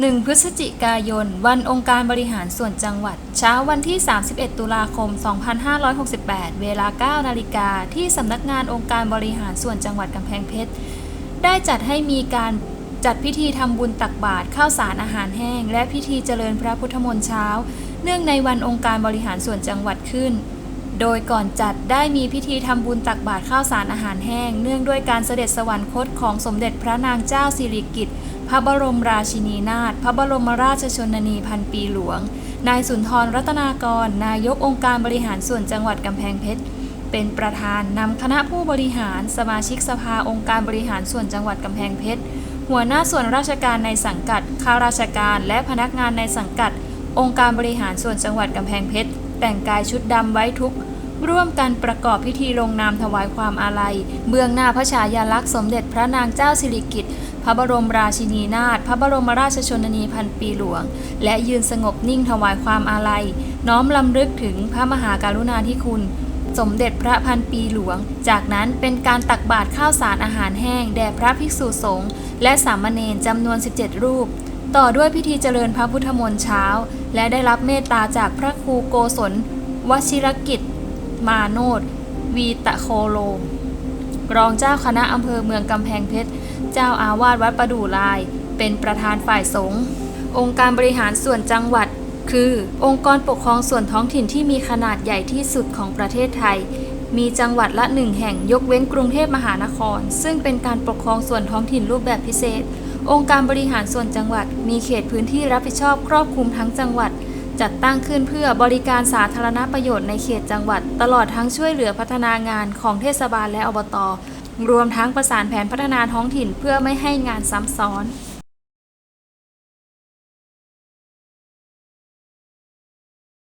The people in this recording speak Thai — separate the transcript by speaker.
Speaker 1: 1 พฤศจิกายน วันองค์การบริหารส่วนจังหวัด เช้าวันที่ 31 ตุลาคม 2568 เวลา 9 นาฬิกาที่สำนักงานองค์การบริหารส่วนจังหวัดกำแพงเพชร ได้จัดให้มีการจัดพิธีทำบุญตักบาตรข้าวสารอาหารแห้ง และพิธีเจริญพระพุทธมนต์เช้า เนื่องในวันองค์การบริหารส่วนจังหวัดขึ้น โดยก่อนจัดได้มีพิธีทำบุญตักบาตรข้าวสารอาหารแห้ง เนื่องด้วยการเสด็จสวรรคตของสมเด็จพระนางเจ้าสิริกิติ์ พระบรมราชินีนาถ พระบรมราชชนนีพันปีหลวง นายสุนทรรัตนากร นายกองค์การบริหารส่วนจังหวัดกำแพงเพชร เป็นประธานนำคณะผู้บริหาร สมาชิกสภาองค์การบริหารส่วนจังหวัดกำแพงเพชร หัวหน้าส่วนราชการในสังกัด ข้าราชการ และพนักงานในสังกัด องค์การบริหารส่วนจังหวัดกำแพงเพชร แต่งกายชุดดำไว้ทุกข์ ร่วมกันประกอบพิธีลงนามถวายความอาลัย เบื้องหน้าพระฉายาลักษณ์สมเด็จพระนางเจ้าสิริกิติ์พระบรมราชินีนาถพระบรมราชชนนีพันปีหลวง และยืนสงบนิ่งถวายความอาลัย น้อมลำลึกถึงพระมหาการุณาธิคุณ สมเด็จพระพันปีหลวง จากนั้นเป็นการตักบาตรข้าวสารอาหารแห้ง แด่พระภิกษุสงฆ์และสามเณรจำนวน 17 รูป ต่อด้วยพิธีเจริญพระพุทธมนต์เช้า และได้รับเมตตาจากพระครูโกศลวชิรกิจ มาโนดวีตะโคโลรองเจ้าคณะอำเภอเมืองกำแพงเพชร เจ้าอาวาสวัดประดู่ลาย เป็นประธานฝ่ายสงฆ์องค์การบริหารส่วนจังหวัด คือ องค์กรปกครองส่วนท้องถิ่นที่มีขนาดใหญ่ที่สุดของประเทศไทย มีจังหวัดละหนึ่งแห่งยกเว้นกรุงเทพมหานคร ซึ่งเป็นการปกครองส่วนท้องถิ่นรูปแบบพิเศษ องค์การบริหารส่วนจังหวัด มีเขตพื้นที่รับผิดชอบครอบคลุมทั้งจังหวัด จัดตั้งขึ้นเพื่อบริการสาธารณประโยชน์ในเขตจังหวัด ตลอดทั้งช่วยเหลือพัฒนางานของเทศบาลและอบต รวมทั้งประสานแผนพัฒนาท้องถิ่นเพื่อไม่ให้งานซ้ำซ้อน